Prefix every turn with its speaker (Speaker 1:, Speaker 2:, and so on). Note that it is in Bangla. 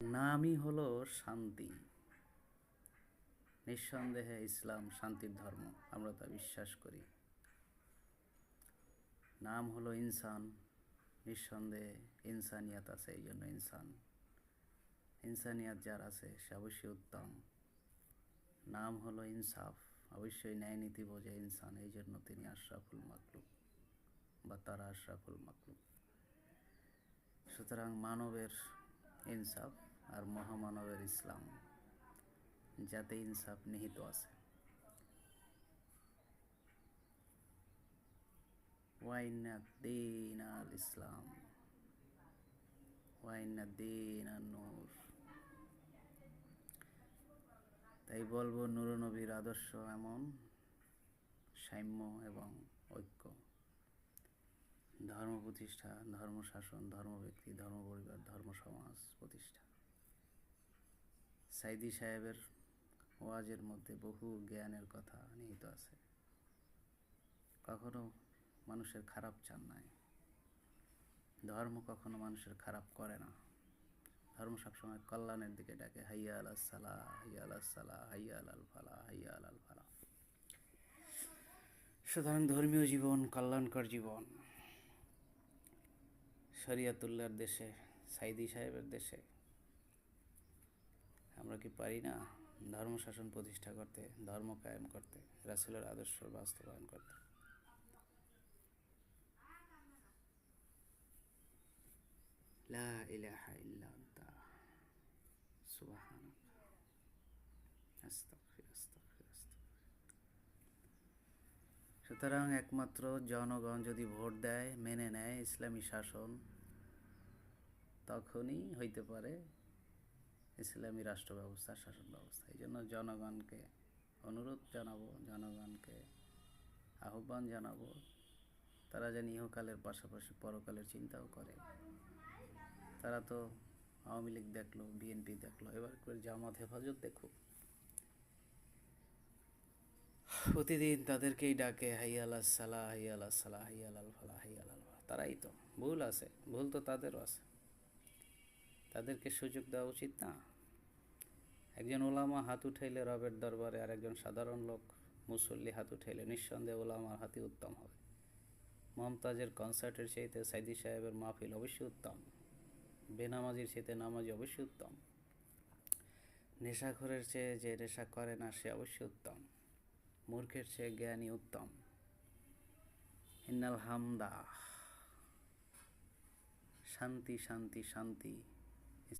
Speaker 1: নামই হলো শান্তি। নিঃসন্দেহে ইসলাম শান্তির ধর্ম, আমরা তা বিশ্বাস করি। নাম হলো ইনসান, নিঃসন্দেহে ইনসানিয়াত আছে, এই জন্য ইনসান। ইনসানিয়াত যার আছে, সে অবশ্যই উত্তম। নাম হলো ইনসাফ, অবশ্যই ন্যায় নীতি বোঝে ইনসান, এই জন্য তিনি আশরাফুল মাকলুক বা তারা আশরাফুল মাকলুক। সুতরাং মানবের ইনসাফ আর মহামানবের ইসলাম, যাতে ইনসাফ নিহিত আছে। ইসলাম ওয়াইনাদ্দিন আর নূর। তাই বলব, নুরনবীর আদর্শ এমন, সাম্য এবং ঐক্য। ধর্ম প্রতিষ্ঠা ধর্ম শাসন ধর্ম ব্যক্তি ধর্ম পরিবার ধর্ম সমাজ প্রতিষ্ঠা। সাইদি সাহেবের ওয়াজের মধ্যে বহু জ্ঞানের কথা নিহিত আছে। কখনো মানুষের খারাপ চান নাই। ধর্ম কখনো মানুষের খারাপ করে না। ধর্ম সবসময় কল্যাণের দিকে ডাকে, হাইয়া আল সালা, হাইয়া আল সালা, হাইয়া আল ফালা, হাইয়া আল ফালা। সুতরাং ধর্মীয় জীবন, কল্যাণকর জীবন। শরিয়াতুল্লাহর দেশে, সাইদি সাহেবের দেশে আমরা কি পারি না ধর্ম শাসন প্রতিষ্ঠা করতে, ধর্ম কায়েম করতে, রাসুলের আদর্শ বাস্তবায়ন করতে? সুতরাং একমাত্র জনগণ যদি ভোট দেয়, মেনে নেয় ইসলামী শাসন, তখনই হইতে পারে ইসলামী রাষ্ট্র ব্যবস্থা, শাসন ব্যবস্থা। এই জন্য জনগণকে অনুরোধ জানাব, জনগণকে আহ্বান জানাব, তারা যেন ইহকালের পাশাপাশি পরকালের চিন্তাও করে। তারা তো আওয়ামী লীগ দেখল, বিএনপি দেখল, এবার করে জামাত হেফাজত দেখুক। প্রতিদিন তাদেরকেই ডাকে, হাইয়াল সালাহ হাইয়াল সালাহ হাইয়াল আল ফালা হাইয়াল আল। তারাই তো, ভুল আছে, ভুল তো তাদেরও আছে। তাদেরকে সুযোগ দেওয়া উচিত না। একজন ওলামা হাত উঠাইলে রবের দরবারে আর একজন সাধারণ লোক মুসল্লি হাত উঠাইলে নিঃসন্দেহে ওলামার হাতি উত্তম হবে। মমতাজের কনসার্টের চাইতে সাইদি সাহেবের মাহফিল অবশ্যই উত্তম। বেনামাজির চাইতে নামাজি অবশ্যই উত্তম। নেশাখোরের চেয়ে যে নেশা করে না, সে অবশ্যই উত্তম। মূর্খের চেয়ে জ্ঞানী উত্তম। ইন্নাল হামদা। শান্তি শান্তি শান্তি।